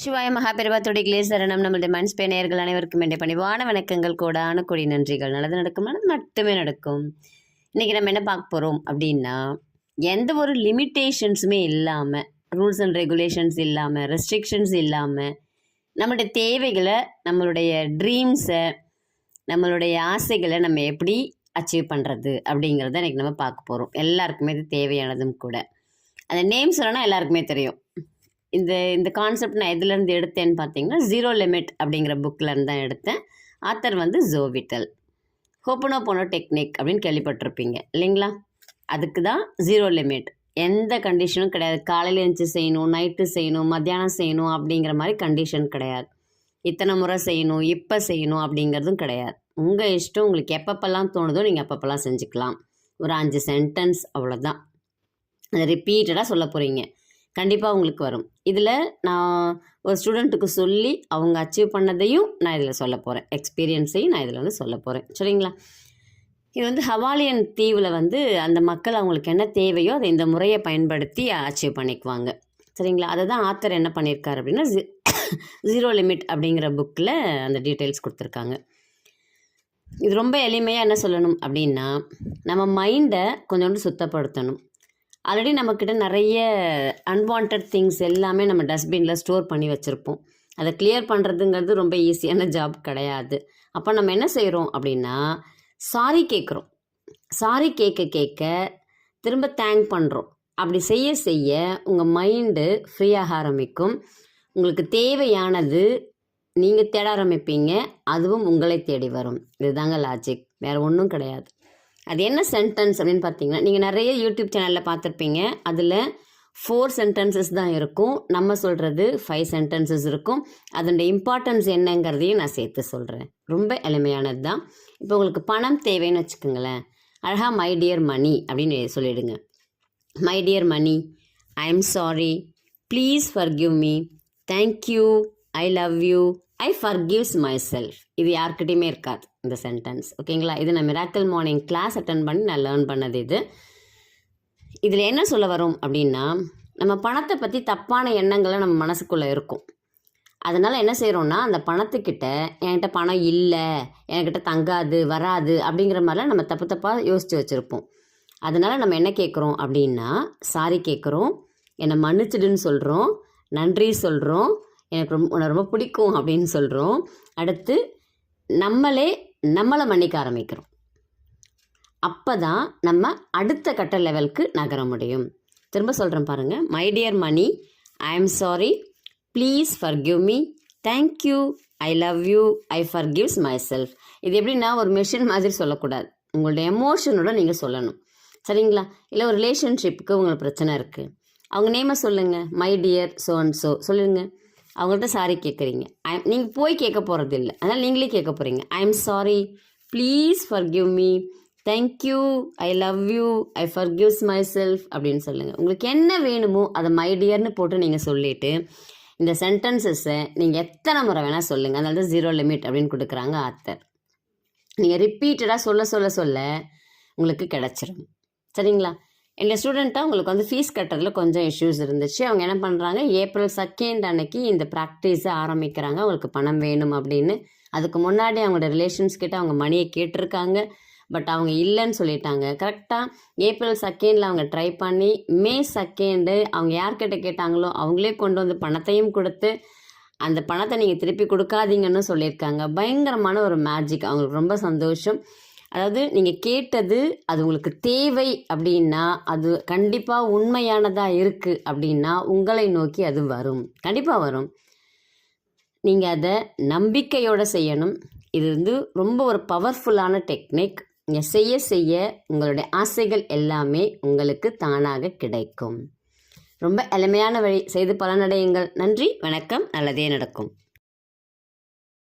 சிவாய மகாபெருவாத்துடைய கிளே சரணம். நம்மளுடைய மனஸ்பே நேர்கள் அனைவருக்கும் வேண்டிய பணிவான வணக்கங்கள். கூடான கொடி நன்றிகள். நல்லது நடக்கும் நல்லது மட்டுமே நடக்கும். இன்றைக்கி நம்ம என்ன பார்க்க போகிறோம் அப்படின்னா எந்த ஒரு லிமிட்டேஷன்ஸுமே இல்லாமல் ரூல்ஸ் அண்ட் ரெகுலேஷன்ஸ் இல்லாமல் ரெஸ்ட்ரிக்ஷன்ஸ் இல்லாமல் நம்மளுடைய தேவைகளை நம்மளுடைய ட்ரீம்ஸை நம்மளுடைய ஆசைகளை நம்ம எப்படி அச்சீவ் பண்ணுறது அப்படிங்கிறத இன்றைக்கி நம்ம பார்க்க போகிறோம் எல்லாருக்குமே இது தேவையானதும் கூட. அந்த நேம் சொல்லணும்னா எல்லாருக்குமே தெரியும். இந்த இந்த கான்செப்ட் நான் எதுலேருந்து எடுத்தேன்னு பார்த்தீங்கன்னா ஜீரோ லிமிட் அப்படிங்கிற புக்கிலேருந்து தான் எடுத்தேன். ஆத்தர் வந்து ஜோவிட்டல் ஹோப்பனோ போனோ டெக்னிக் அப்படின்னு கேள்விப்பட்டிருப்பீங்க இல்லைங்களா? அதுக்கு தான் ஜீரோ லிமிட் எந்த கண்டிஷனும் கிடையாது. காலையில் எழுந்துச்சு செய்யணும் நைட்டு செய்யணும் மத்தியானம் செய்யணும் அப்படிங்கிற மாதிரி கண்டிஷன் கிடையாது. இத்தனை முறை செய்யணும் இப்போ செய்யணும் அப்படிங்கிறதும் கிடையாது. உங்கள் இஷ்டம் உங்களுக்கு எப்பப்பெல்லாம் தோணுதோ நீங்கள் அப்பப்பெல்லாம் செஞ்சுக்கலாம். ஒரு அஞ்சு சென்டென்ஸ் அவ்வளோதான் அதை ரிப்பீட்டடாக சொல்ல போகிறீங்க கண்டிப்பாக உங்களுக்கு வரும். இதில் நான் ஒரு ஸ்டூடெண்ட்டுக்கு சொல்லி அவங்க அச்சீவ் பண்ணதையும் நான் இதில் சொல்ல போகிறேன் எக்ஸ்பீரியன்ஸையும் நான் இதில் வந்து சொல்ல போகிறேன் சரிங்களா? இது வந்து ஹவாலியன் தீவில் வந்து அந்த மக்கள் அவங்களுக்கு என்ன தேவையோ அதை இந்த முறையை பயன்படுத்தி அச்சீவ் பண்ணிக்குவாங்க. சரிங்களா? அதை தான் ஆத்தர் என்ன பண்ணியிருக்காரு அப்படின்னா ஜீரோ லிமிட் அப்படிங்கிற புக்கில் அந்த டீட்டெயில்ஸ் கொடுத்துருக்காங்க. இது ரொம்ப எளிமையாக என்ன சொல்லணும் அப்படின்னா நம்ம மைண்டை கொஞ்சோண்டு சுத்தப்படுத்தணும். ஆல்ரெடி நம்மக்கிட்ட நிறைய அன்வான்ட் திங்ஸ் எல்லாமே நம்ம டஸ்ட்பினில் ஸ்டோர் பண்ணி வச்சுருப்போம். அதை கிளியர் பண்ணுறதுங்கிறது ரொம்ப ஈஸியான ஜாப் கிடையாது. அப்போ நம்ம என்ன செய்கிறோம் அப்படின்னா சாரி கேட்குறோம் சாரி கேட்க கேட்க திரும்ப தேங்க் பண்ணுறோம் அப்படி செய்ய செய்ய உங்கள் மைண்டு ஃப்ரீயாக ஆரம்பிக்கும். உங்களுக்கு தேவையானது நீங்கள் தேட ஆரம்பிப்பீங்க. அதுவும் உங்களை தேடி வரும். இதுதாங்க லாஜிக் வேறு ஒன்றும் கிடையாது. அது என்ன சென்டென்ஸ் அப்படின்னு பார்த்தீங்கன்னா நீங்கள் நிறைய யூடியூப் சேனலில் பார்த்துருப்பீங்க. அதில் ஃபோர் சென்டென்சஸ் தான் இருக்கும். நம்ம சொல்கிறது ஃபைவ் சென்டென்சஸ் இருக்கும். அதோட இம்பார்ட்டன்ஸ் என்னங்கிறதையும் நான் சேர்த்து சொல்கிறேன் ரொம்ப எளிமையானது தான் இப்போ உங்களுக்கு பணம் தேவைன்னு வச்சுக்கோங்களேன். அழகாக மை டியர் மணி அப்படின்னு சொல்லிவிடுங்க my dear Mani I am sorry please forgive me thank you I love you I forgives myself இது யார்கிட்டையுமே இருக்காது இந்த சென்டென்ஸ் ஓகேங்களா? இது நான் மிராக்கல் மார்னிங் கிளாஸ் அட்டன் பண்ணி நான் லேர்ன் பண்ணது இது. இதில் என்ன சொல்ல வரும் அப்படின்னா நம்ம பணத்தை பற்றி தப்பான எண்ணங்களை நம்ம மனசுக்குள்ளே இருக்கும். அதனால் என்ன செய்கிறோன்னா அந்த பணத்துக்கிட்ட என்கிட்ட பணம் இல்லை என்கிட்ட தங்காது வராது அப்படிங்கிற மாதிரிலாம் நம்ம தப்பு தப்பாக யோசித்து வச்சுருப்போம். அதனால் நம்ம என்ன கேட்குறோம் அப்படின்னா சாரி கேட்குறோம் என்னை மன்னிச்சிடுன்னு சொல்கிறோம் நன்றி சொல்கிறோம் எனக்கு ரொம்ப உன்னை ரொம்ப பிடிக்கும் அப்படின்னு சொல்கிறோம் அடுத்து நம்மளே நம்மளை மன்னிக்க ஆரம்பிக்கிறோம். அப்போ தான் நம்ம அடுத்த கட்ட லெவலுக்கு நகர முடியும். திரும்ப சொல்கிறேன் பாருங்கள் my dear Mani I am sorry please forgive me thank you I love you I forgives myself இது எப்படின்னா ஒரு மிஷின் மாதிரி சொல்லக்கூடாது. உங்களுடைய எமோஷனோட நீங்கள் சொல்லணும். சரிங்களா? இல்லை ஒரு ரிலேஷன்ஷிப்புக்கு உங்களுக்கு பிரச்சனை இருக்குது அவங்க நேமை சொல்லுங்கள் my dear so and so சொல்லுங்கள் அவங்கள்ட்ட சாரி கேட்குறீங்க ஐ நீங்கள் போய் கேட்க போகிறது இல்லை. அதனால் நீங்களே கேட்க போகிறீங்க I am sorry please forgive me thank you I love you I forgives myself அப்படின்னு சொல்லுங்கள் உங்களுக்கு என்ன வேணுமோ அதை மை டியர்னு போட்டு நீங்கள் சொல்லிவிட்டு இந்த சென்டென்சஸை நீங்கள் எத்தனை முறை வேணால் சொல்லுங்கள் அதனால தான் ஜீரோ லிமிட் அப்படின்னு கொடுக்குறாங்க ஆத்தர் நீங்கள் ரிப்பீட்டடாக சொல்ல சொல்ல சொல்ல உங்களுக்கு கிடச்சிரும். சரிங்களா? எங்கள் ஸ்டூடெண்ட்டாக உங்களுக்கு வந்து ஃபீஸ் கட்டுறதுல கொஞ்சம் இஷ்யூஸ் இருந்துச்சு. அவங்க என்ன பண்ணுறாங்க ஏப்ரல் செகண்ட் அன்னைக்கு இந்த ப்ராக்டிஸை ஆரம்பிக்கிறாங்க. அவங்களுக்கு பணம் வேணும் அப்படின்னு. அதுக்கு முன்னாடி அவங்களோட ரிலேஷன்ஸ் கிட்ட அவங்க மணியை கேட்டிருக்காங்க. பட் அவங்க இல்லைன்னு சொல்லிட்டாங்க. கரெக்டாக ஏப்ரல் செகண்டில் அவங்க ட்ரை பண்ணி மே செகண்டு அவங்க யார்கிட்ட கேட்டாங்களோ அவங்களே கொண்டு வந்து பணத்தையும் கொடுத்து அந்த பணத்தை நீங்கள் திருப்பி கொடுக்காதீங்கன்னு சொல்லியிருக்காங்க. பயங்கரமான ஒரு மேஜிக் அவங்களுக்கு ரொம்ப சந்தோஷம். அதாவது நீங்கள் கேட்டது அது உங்களுக்கு தேவை அப்படின்னா அது கண்டிப்பாக உண்மையானதாக இருக்குது அப்படின்னா உங்களை நோக்கி அது வரும். கண்டிப்பாக வரும். நீங்கள் அதை நம்பிக்கையோடு செய்யணும். இது வந்து ரொம்ப ஒரு பவர்ஃபுல்லான டெக்னிக் நீங்கள் செய்ய செய்ய உங்களுடைய ஆசைகள் எல்லாமே உங்களுக்கு தானாக கிடைக்கும். ரொம்ப எளிமையான வழி செய்து பலனடையுங்கள். நன்றி வணக்கம் நல்லதே நடக்கும்.